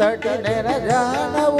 ತಟನೆನ ಜಾನವ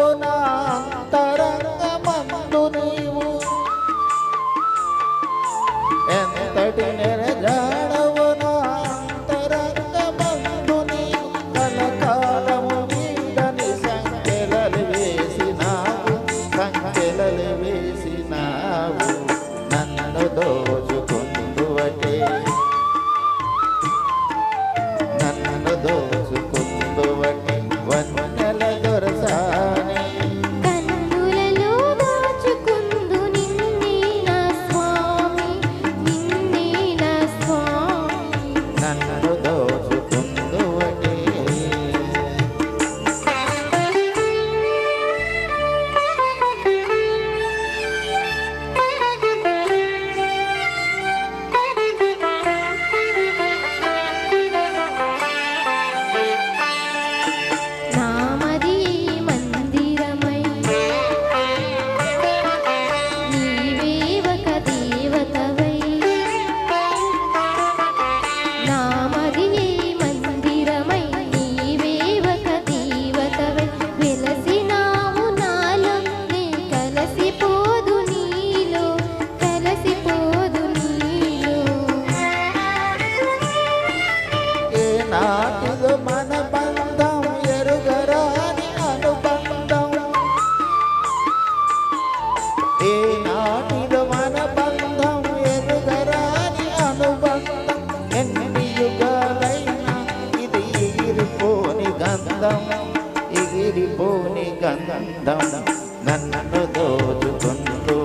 గంధం ఎగిరిపోని గంధం నన్ను దోచుకుంటూ